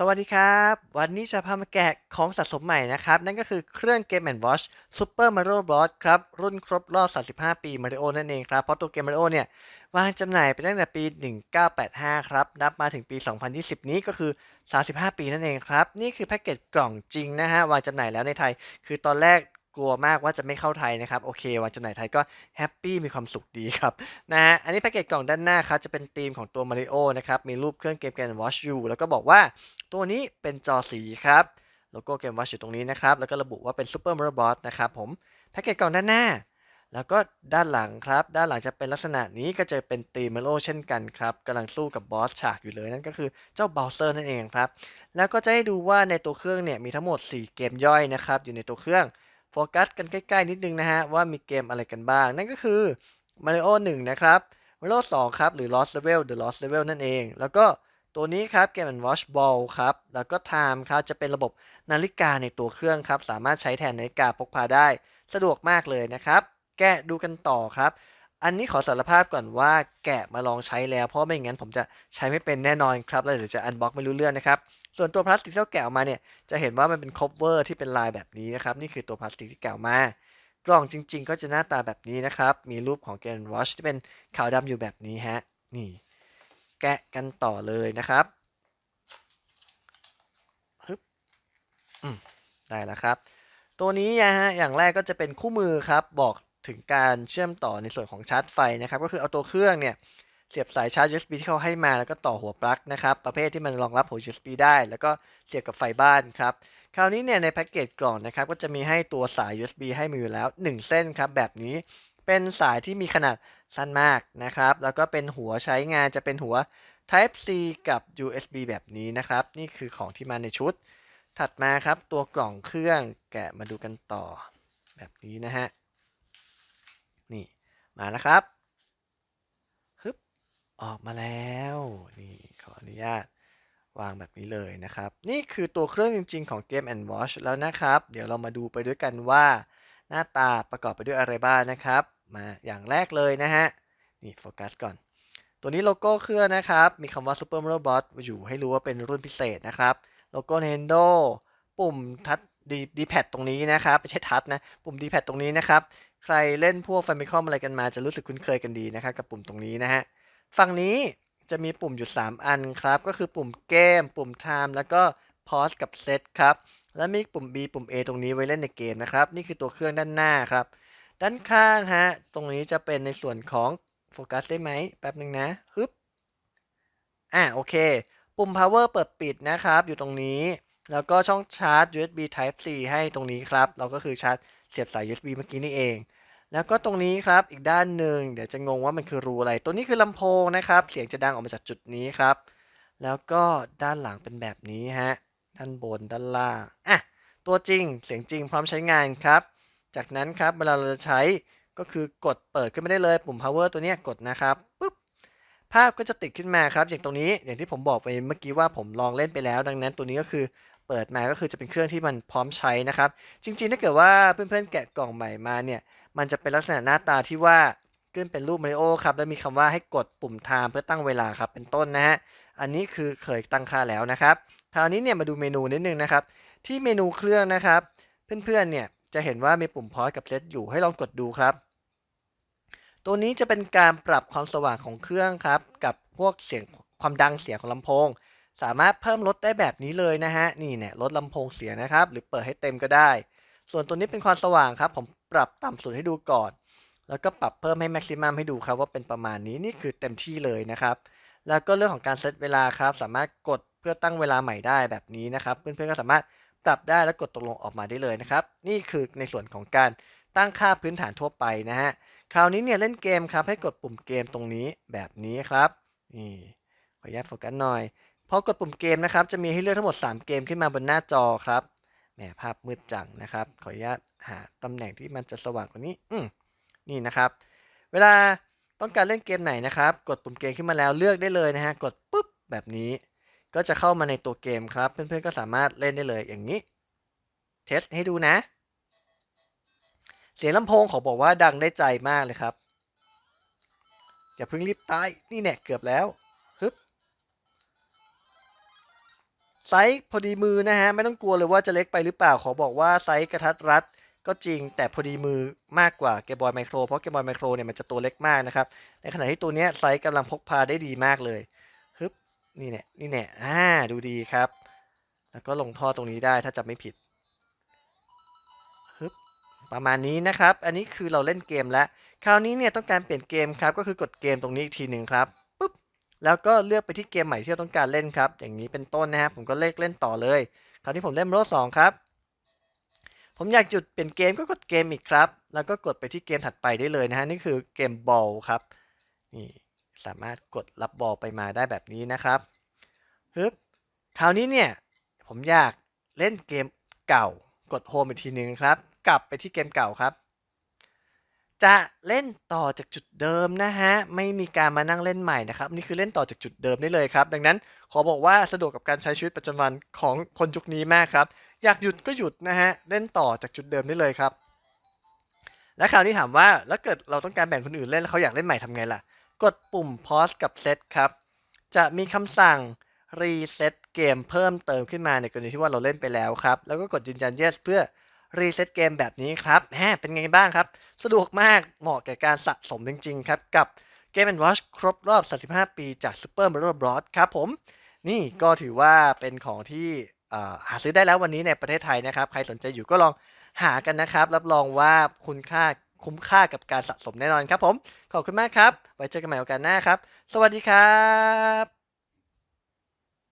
สวัสดีครับ วันนี้จะพามาแกะของสะสมใหม่นะครับ นั่นก็คือเครื่อง Game Watch Super Mario Bros. ครับ รุ่นครบรอบ 35 ปี Mario นั่นเองครับ เพราะตัวเกม Mario เนี่ยวางจำหน่ายไปตั้งแต่ปี 1985 ครับ นับมาถึงปี 2020 นี้ก็คือ 35 ปีนั่นเองครับ นี่คือแพ็กเกจกล่องจริงนะฮะ วางจำหน่ายแล้วในไทย คือตอนแรกกลัวมากว่าจะไม่เข้าไทยนะครับ โอเควางจำหน่ายไทยก็แฮปปี้มีความสุขดีครับนะฮะอันนี้แพ็กเกจกล่องด้านหน้าครับจะเป็นธีมของตัว Mario นะครับมีรูปเครื่องเกม Game Watch อยู่แล้วก็บอกว่า ตัวนี้เป็นจอสีครับโลโก้เกมวัชอยู่ตรงนี้นะครับ แล้วก็ระบุว่าเป็น Super Mario Bros นะครับผมแพ็กเกจกล่องด้านหน้า แล้วก็ด้านหลังครับ ด้านหลังจะเป็นลักษณะนี้ก็จะเป็นตีม Mario เช่นกันครับกำลังสู้กับบอสฉากอยู่เลยนั่นก็คือเจ้า Bowser นั่นเองครับ แล้วก็จะให้ดูว่าในตัวเครื่องเนี่ยมีทั้งหมด 4 เกมย่อยนะครับอยู่ในตัวเครื่องโฟกัสกันใกล้ๆนิดนึงนะฮะว่ามีเกมอะไรกันบ้าง นั่นก็คือ Mario 1 นะครับ Mario 2 ครับหรือ Lost Level The Lost Level นั่นเอง แล้วก็ ตัวนี้ครับ Game Watch Ball ครับ แล้วก็ Time ครับ จะเป็นระบบนาฬิกาในตัวเครื่องครับ สามารถใช้แทนนาฬิกาพกพาได้ สะดวกมากเลยนะครับ แกะดูกันต่อครับ อันนี้ขอสารภาพก่อนว่าแกะมาลองใช้แล้ว เพราะไม่งั้นผมจะใช้ไม่เป็นแน่นอนครับ แล้วเดี๋ยวจะอันบ็อกไม่รู้เรื่องนะครับ ส่วนตัวพลาสติกที่เราแกะออกมาเนี่ย จะเห็นว่ามันเป็นคอเวอร์ที่เป็นลายแบบนี้นะครับ นี่คือตัวพลาสติกที่แกะมากล่องจริง ๆ ก็จะหน้าตาแบบนี้นะครับ มีรูปของ Game Watch ที่เป็นขาวดำอยู่แบบนี้ฮะ นี่ แกะกันต่อเลยนะครับฮึบได้แล้วครับ ตัวนี้นะฮะอย่างแรกก็จะเป็นคู่มือครับ บอกถึงการเชื่อมต่อในส่วนของชาร์จไฟนะครับ ก็คือเอาตัวเครื่องเนี่ยเสียบสายชาร์จ USB ที่เขาให้มาแล้วก็ต่อหัวปลั๊กนะครับ ประเภทที่มันรองรับหัว USB ได้ แล้วก็เสียบกับไฟบ้านครับ คราวนี้เนี่ยในแพ็กเกจกล่องนะครับ ก็จะมีให้ตัวสาย USB ให้มาอยู่แล้ว 1 เส้นครับแบบนี้ เป็นสายที่มีขนาดสั้นมากนะครับ แล้วก็เป็นหัวใช้งานจะเป็นหัว Type C กับ USB แบบนี้นะครับ นี่คือของที่มาในชุด ถัดมาครับตัวกล่องเครื่องแกะมาดูกันต่อแบบนี้นะฮะ นี่มาแล้วครับฮึบออกมาแล้ว นี่ขออนุญาตวางแบบนี้เลยนะครับ นี่คือตัวเครื่องจริง ๆ ของ Game and Watch แล้วนะครับ เดี๋ยวเรามาดูไปด้วยกันว่า หน้าตาประกอบไปด้วยอะไรบ้างนะครับ มาอย่างแรกเลยนะฮะ นี่โฟกัสก่อน ตัวนี้โลโก้เครื่องนะครับ มีคำว่า Super Mario Bros อยู่ให้รู้ว่าเป็นรุ่นพิเศษนะครับ โลโก้ Nintendo ปุ่มทัชดีดีแพดตรงนี้นะครับไม่ใช่ทัชนะ ปุ่มดีแพดตรงนี้นะครับ ใครเล่นพวก Famicom อะไรกันมาจะรู้สึกคุ้นเคยกันดีนะครับ กับปุ่มตรงนี้นะฮะ ฝั่งนี้จะมีปุ่มอยู่ 3 อันครับ ก็คือปุ่มเกม ปุ่ม Time แล้วก็ Pause กับ Set ครับ แล้วมีปุ่ม B ปุ่ม A ตรงนี้ไว้เล่นในเกมนะครับ นี่คือตัวเครื่องด้านหน้าครับ ด้านข้างฮะ ตรงนี้จะเป็นในส่วนของโฟกัสได้ไหมแป๊บหนึ่งนะฮึบอ่าโอเค ปุ่ม power เปิดปิดนะครับ อยู่ตรงนี้ แล้วก็ช่องชาร์จ USB Type C ให้ตรงนี้ครับ เราก็คือชาร์จเสียบสาย USB เมื่อกี้นี่เอง แล้วก็ตรงนี้ครับ อีกด้านหนึ่งเดี๋ยวจะงงว่ามันคือรูอะไร ตัวนี้คือลำโพงนะครับ เสียงจะดังออกมาจากจุดนี้ครับ แล้วก็ด้านหลังเป็นแบบนี้ฮะ ด้านบนด้านล่าง อะ ตัวจริง เสียงจริงพร้อมใช้งานครับ จากนั้นครับเวลาเราจะใช้ก็คือกดเปิดขึ้นไม่ได้เลยปุ่ม power ตัวนี้กดนะครับปุ๊บภาพก็จะติดขึ้นมาครับอย่างตรงนี้อย่างที่ผมบอกไปเมื่อกี้ว่าผมลองเล่นไปแล้ว ดังนั้นตัวนี้ก็คือเปิดมาก็คือจะเป็นเครื่องที่มันพร้อมใช้นะครับ จริงๆถ้าเกิดว่าเพื่อนๆแกะกล่องใหม่มาเนี่ย มันจะเป็นลักษณะหน้าตาที่ว่าขึ้นเป็นรูปมาริโอครับแล้วมีคำว่าให้กดปุ่ม time เพื่อตั้งเวลาครับเป็นต้นนะฮะอันนี้คือเคยตั้งค่าแล้วนะครับคราวนี้เนี่ยมาดูเมนูนิดนึงนะครับ ที่เมนูเครื่องนะครับ เพื่อนๆเนี่ย จะเห็นว่ามีปุ่มพอสกับเซตอยู่ให้ลองกดดูครับ ตัวนี้จะเป็นการปรับความสว่างของเครื่องครับ กับพวกเสียงความดังเสียงของลำโพง สามารถเพิ่มลดได้แบบนี้เลยนะฮะนี่เนี่ยลดลำโพงเสียงนะครับ หรือเปิดให้เต็มก็ได้ ส่วนตัวนี้เป็นความสว่างครับ ผมปรับต่ำสุดให้ดูก่อน แล้วก็ปรับเพิ่มให้แม็กซิมัมให้ดูครับว่าเป็นประมาณนี้นี่คือเต็มที่เลยนะครับแล้วก็เรื่องของการเซตเวลาครับ สามารถกดเพื่อตั้งเวลาใหม่ได้แบบนี้นะครับ เพื่อนๆก็สามารถ ปรับได้แล้วกดตกลงออกมาได้เลยนะครับ นี่คือในส่วนของการตั้งค่าพื้นฐานทั่วไปนะฮะ คราวนี้เนี่ยเล่นเกมครับให้กดปุ่มเกมตรงนี้แบบนี้ครับ นี่ขออนุญาตโฟกัสหน่อย พอกดปุ่มเกมนะครับจะมีให้เลือกทั้งหมด 3 เกมขึ้นมาบนหน้าจอครับ แหมภาพมืดจังนะครับ ขออนุญาตหาตำแหน่งที่มันจะสว่างกว่านี้ อืนี่นะครับ เวลาต้องการเล่นเกมไหนนะครับ กดปุ่มเกมขึ้นมาแล้วเลือกได้เลยนะฮะ กดปุ๊บแบบนี้ ก็จะเข้ามาในตัวเกมครับ เพื่อนๆก็สามารถเล่นได้เลยอย่างนี้ เทสให้ดูนะ เสียงลำโพงขอบอกว่าดังได้ใจมากเลยครับ อย่าเพิ่งรีบตาย นี่แน่เกือบแล้วฮึบไซส์พอดีมือนะฮะ ไม่ต้องกลัวเลยว่าจะเล็กไปหรือเปล่า ขอบอกว่าไซส์กระทัดรัดก็จริงแต่พอดีมือมากกว่าเกมบอยไมโครเพราะเกมบอยไมโครเนี่ยมันจะตัวเล็กมากนะครับ ในขณะที่ตัวเนี้ยไซส์กำลังพกพาได้ดีมากเลย นี่เนี่ยนี่เนี่ยอ่าดูดีครับ แล้วก็ลงท่อตรงนี้ได้ถ้าจำไม่ผิดฮึบประมาณนี้นะครับ อันนี้คือเราเล่นเกมแล้ว คราวนี้เนี่ยต้องการเปลี่ยนเกมครับ ก็คือกดเกมตรงนี้อีกทีหนึ่งครับปุ๊บแล้วก็เลือกไปที่เกมใหม่ที่เราต้องการเล่นครับ อย่างนี้เป็นต้นนะฮะผมก็เลขเล่นต่อเลย คราวนี้ผมเล่นโรสองครับ ผมอยากหยุดเปลี่ยนเกมก็กดเกมอีกครับ แล้วก็กดไปที่เกมถัดไปได้เลยนะฮะนี่คือเกมบอลครับนี่ สามารถกดรับบอลไปมาได้แบบนี้นะครับฮึบคราวนี้เนี่ยผมอยากเล่นเกมเก่ากดโฮมอีกทีหนึ่งครับ กลับไปที่เกมเก่าครับ จะเล่นต่อจากจุดเดิมนะฮะ ไม่มีการมานั่งเล่นใหม่นะครับ นี่คือเล่นต่อจากจุดเดิมได้เลยครับ ดังนั้นขอบอกว่าสะดวกกับการใช้ชีวิตประจำวันของคนยุคนี้มากครับ อยากหยุดก็หยุดนะฮะ เล่นต่อจากจุดเดิมได้เลยครับ และคราวนี้ถามว่าแล้วเกิดเราต้องการแบ่งคนอื่นเล่นแล้วเขาอยากเล่นใหม่ทำไงล่ะ กดปุ่ม pause กับ set ครับ จะมีคำสั่ง reset เกมเพิ่มเติมขึ้นมาในกรณีที่ว่าเราเล่นไปแล้วครับ แล้วก็กดยืนยัน yes เพื่อ reset เกมแบบนี้ครับแฮะเป็นไงบ้างครับ สะดวกมากเหมาะแก่การสะสมจริง ๆ ครับ กับ Game Watch ครบรอบ 35 ปีจาก Super Mario Bros ครับผม นี่ก็ถือว่าเป็นของที่หาซื้อได้แล้ววันนี้ในประเทศไทยนะครับ ใครสนใจอยู่ก็ลองหากันนะครับ รับรองว่าคุณค่า คุ้มค่ากับการสะสมแน่นอนครับผม ขอบคุณมากครับ ไว้เจอกันใหม่โอกาสหน้าครับ สวัสดีครับ